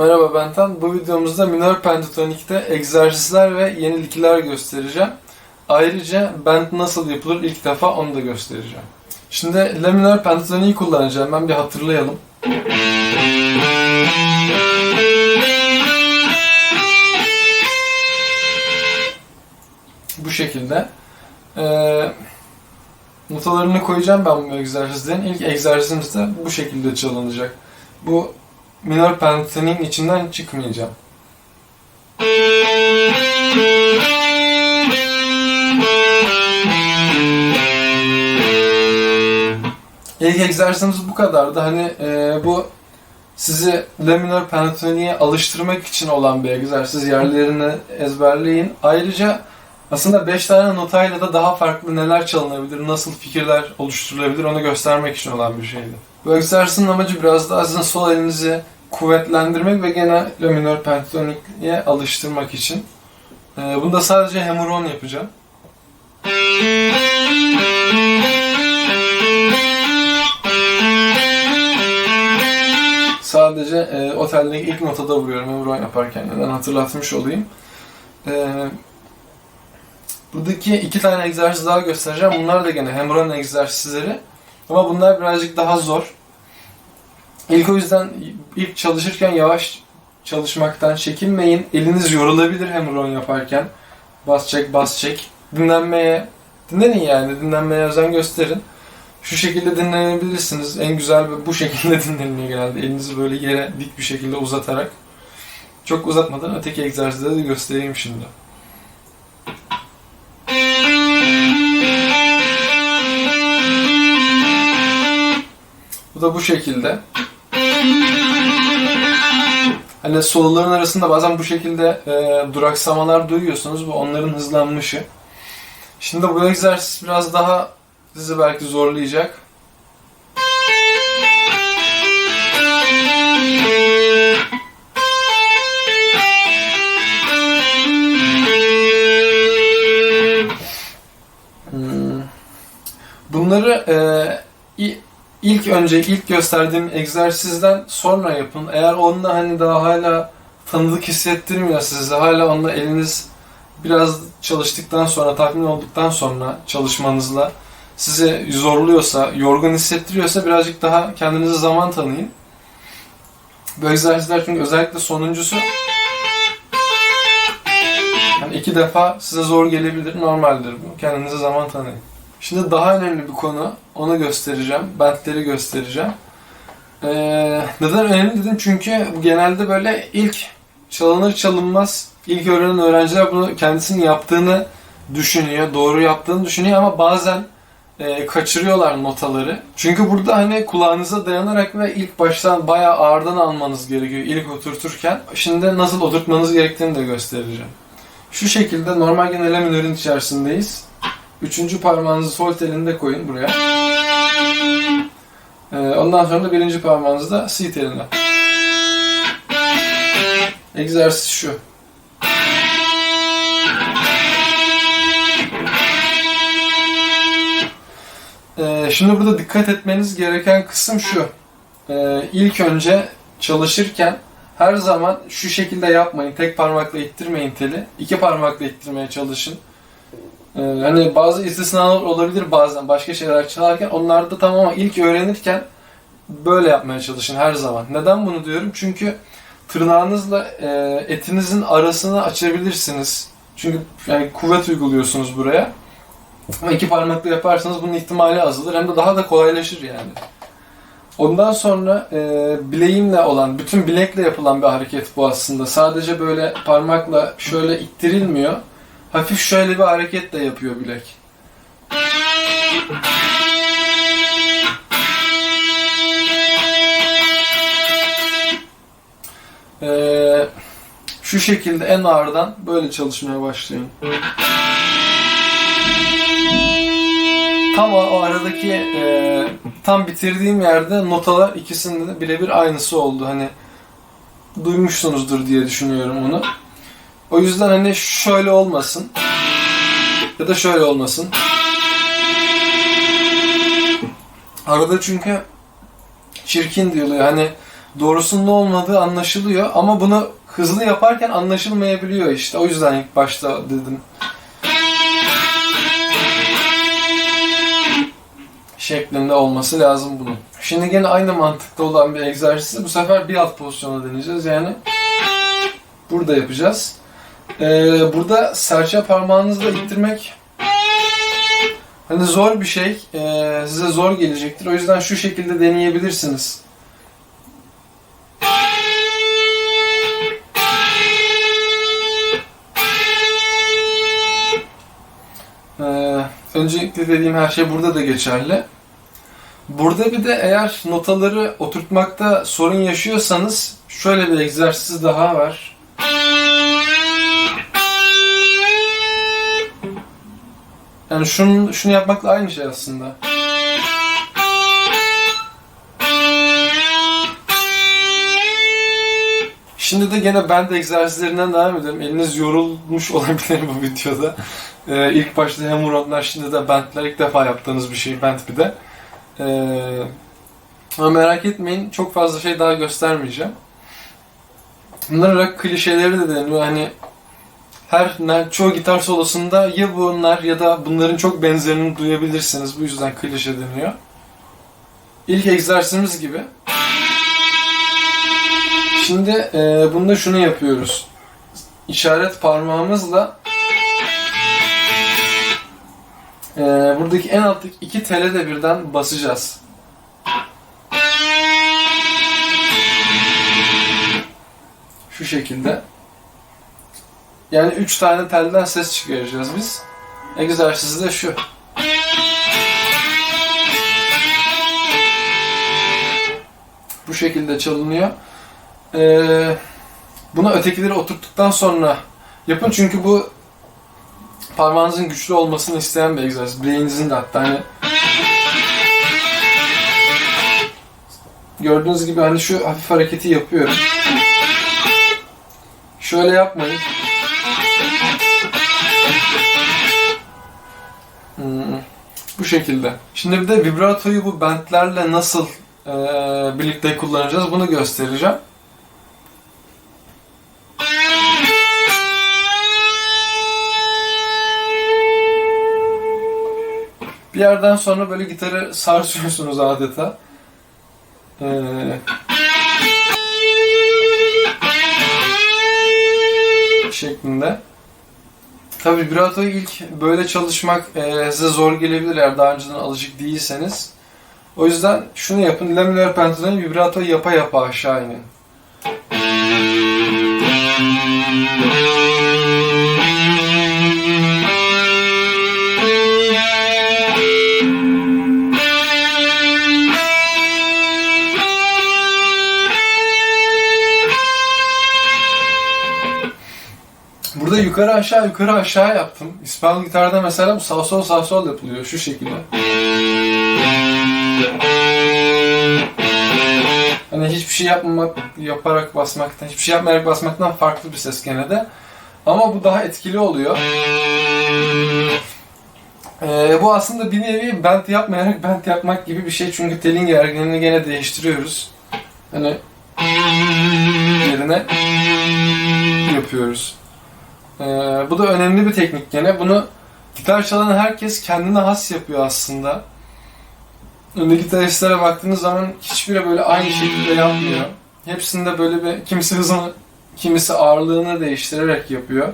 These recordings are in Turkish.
Merhaba ben Tan. Bu videomuzda minor pentatonikte egzersizler ve yenilikler göstereceğim. Ayrıca bend nasıl yapılır ilk defa onu da göstereceğim. Şimdi la minor pentatoniği kullanacağım. Ben bir hatırlayalım. Bu şekilde. Ee, notalarını koyacağım ben bu egzersizlerin. İlk egzersizimiz de bu şekilde çalınacak. Bu minor pentatoniğin içinden çıkmayacağım. İlk egzersizimiz bu kadardı. Hani e, bu sizi la minor pentatoniğe alıştırmak için olan bir egzersiz. Yerlerini ezberleyin. Ayrıca aslında 5 tane notayla da daha farklı neler çalınabilir, nasıl fikirler oluşturulabilir onu göstermek için olan bir şeydi. Bu egzersizin amacı biraz daha sizin sol elinizi kuvvetlendirmek ve gene la minor pentatoniğe alıştırmak için. Ee, bunu da sadece hemuron yapacağım. Sadece e, oteldeki ilk notada vuruyorum hemuron yaparken. Neden hatırlatmış olayım. Ee, Buradaki iki tane egzersiz daha göstereceğim. Bunlar da gene hemron egzersizleri. Ama bunlar birazcık daha zor. İlk o yüzden ilk çalışırken yavaş çalışmaktan çekinmeyin. Eliniz yorulabilir hemron yaparken. Bas çek bas çek. Dinlenmeye dinlenin yani dinlenmeye özen gösterin. Şu şekilde dinlenebilirsiniz. En güzel bu şekilde dinleniyor genelde. Elinizi böyle yere dik bir şekilde uzatarak. Çok uzatmadan öteki egzersizleri de göstereyim şimdi. Da bu şekilde. Hani soluların arasında bazen bu şekilde e, duraksamalar duyuyorsunuz. Bu onların hızlanmışı. Şimdi bu egzersiz biraz daha sizi belki zorlayacak. Hmm. Bunları e, ilk önce ilk gösterdiğim egzersizden sonra yapın. Eğer onunla hani daha hala tanıdık hissettirmiyor size, hala onunla eliniz biraz çalıştıktan sonra, tatmin olduktan sonra çalışmanızla sizi zorluyorsa, yorgun hissettiriyorsa birazcık daha kendinize zaman tanıyın. Bu egzersizler çünkü özellikle sonuncusu yani iki defa size zor gelebilir, normaldir bu. Kendinize zaman tanıyın. Şimdi daha önemli bir konu. Onu göstereceğim. Bentleri göstereceğim. Ee, neden önemli dedim? Çünkü genelde böyle ilk çalınır çalınmaz ilk öğrenen öğrenciler bunu kendisinin yaptığını düşünüyor. Doğru yaptığını düşünüyor ama bazen e, kaçırıyorlar notaları. Çünkü burada hani kulağınıza dayanarak ve ilk baştan bayağı ağırdan almanız gerekiyor ilk oturturken. Şimdi nasıl oturtmanız gerektiğini de göstereceğim. Şu şekilde normal genel minörün içerisindeyiz. Üçüncü parmağınızı sol telinde koyun buraya. Ee, ondan sonra da birinci parmağınızı da si teline. Egzersiz şu. Ee, şimdi burada dikkat etmeniz gereken kısım şu. Ee, ilk önce çalışırken her zaman şu şekilde yapmayın. Tek parmakla ittirmeyin teli. İki parmakla ittirmeye çalışın. Ee, hani bazı istisnalar olabilir bazen başka şeyler çalarken onlarda tamam ama ilk öğrenirken böyle yapmaya çalışın her zaman. Neden bunu diyorum? Çünkü tırnağınızla e, etinizin arasını açabilirsiniz. Çünkü yani kuvvet uyguluyorsunuz buraya. Ama iki parmakla yaparsanız bunun ihtimali azalır. Hem de daha da kolaylaşır yani. Ondan sonra e, bileğimle olan, bütün bilekle yapılan bir hareket bu aslında. Sadece böyle parmakla şöyle ittirilmiyor. Hafif şöyle bir hareket de yapıyor bilek. Ee, şu şekilde en ağırdan böyle çalışmaya başlayın. Tam o, o aradaki e, tam bitirdiğim yerde notalar ikisinin de birebir aynısı oldu. Hani duymuşsunuzdur diye düşünüyorum onu. O yüzden hani şöyle olmasın ya da şöyle olmasın. Arada çünkü çirkin diyorlar. Hani doğrusunun ne olmadığı anlaşılıyor ama bunu hızlı yaparken anlaşılmayabiliyor işte. O yüzden ilk başta dedim. şeklinde olması lazım bunun. Şimdi gene aynı mantıkta olan bir egzersizi bu sefer bir alt pozisyona deneyeceğiz. Yani burada yapacağız. Ee, burada serçe parmağınızla ittirmek hani zor bir şey. Ee, size zor gelecektir. O yüzden şu şekilde deneyebilirsiniz. Ee, öncelikle dediğim her şey burada da geçerli. Burada bir de eğer notaları oturtmakta sorun yaşıyorsanız şöyle bir egzersiz daha var. Yani şunu, şunu yapmakla aynı şey aslında. Şimdi de gene band egzersizlerinden devam edelim. Eliniz yorulmuş olabilir bu videoda. Ee, ilk başta hemorrhoidler, şimdi de bandler ilk defa yaptığınız bir şey band bir de. Ee, ama merak etmeyin çok fazla şey daha göstermeyeceğim. Bunlar rock klişeleri de deniyor. Hani her çoğu gitar solosunda ya bunlar ya da bunların çok benzerini duyabilirsiniz. Bu yüzden klişe deniyor. İlk egzersizimiz gibi. Şimdi e, bunda şunu yapıyoruz. İşaret parmağımızla e, buradaki en alttaki iki tele de birden basacağız. Şu şekilde. Yani üç tane telden ses çıkaracağız biz. Egzersizi de şu. Bu şekilde çalınıyor. Ee, bunu ötekileri oturttuktan sonra yapın çünkü bu parmağınızın güçlü olmasını isteyen bir egzersiz. Bileğinizin de hatta hani gördüğünüz gibi hani şu hafif hareketi yapıyorum. Şöyle yapmayın. Şekilde. Şimdi bir de vibratoyu bu bentlerle nasıl eee, birlikte kullanacağız bunu göstereceğim. Bir yerden sonra böyle gitarı sarsıyorsunuz adeta. Ee, şeklinde. Tabii vibratoyu ilk böyle çalışmak e, size zor gelebilir eğer daha önceden alışık değilseniz. O yüzden şunu yapın. La minör pentatonu vibrato yapa yapa aşağı inin. Burada yukarı aşağı yukarı aşağı yaptım. İspanyol gitarda mesela bu sağ sol sağ sol yapılıyor şu şekilde. Hani hiçbir şey yapmamak, yaparak basmaktan, hiçbir şey yapmayarak basmaktan farklı bir ses gene de. Ama bu daha etkili oluyor. Ee, bu aslında bir nevi bent yapmayarak bent yapmak gibi bir şey çünkü telin gerginliğini gene değiştiriyoruz. Hani yerine yapıyoruz. Ee, bu da önemli bir teknik gene. Bunu gitar çalan herkes kendine has yapıyor aslında. Ünlü gitaristlere baktığınız zaman hiçbiri böyle aynı şekilde yapmıyor. Hepsinde böyle bir kimisi hızını, kimisi ağırlığını değiştirerek yapıyor.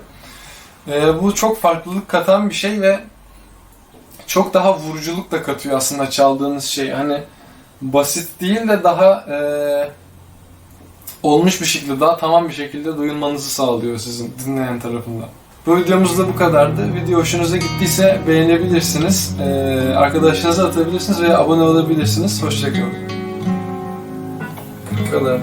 Ee, bu çok farklılık katan bir şey ve çok daha vuruculuk da katıyor aslında çaldığınız şey. Hani basit değil de daha eee olmuş bir şekilde, daha tamam bir şekilde duyulmanızı sağlıyor sizin dinleyen tarafından. Bu videomuz da bu kadardı. Video hoşunuza gittiyse beğenebilirsiniz, ee, arkadaşlarınıza atabilirsiniz veya abone olabilirsiniz. Hoşçakalın. Bu kadar.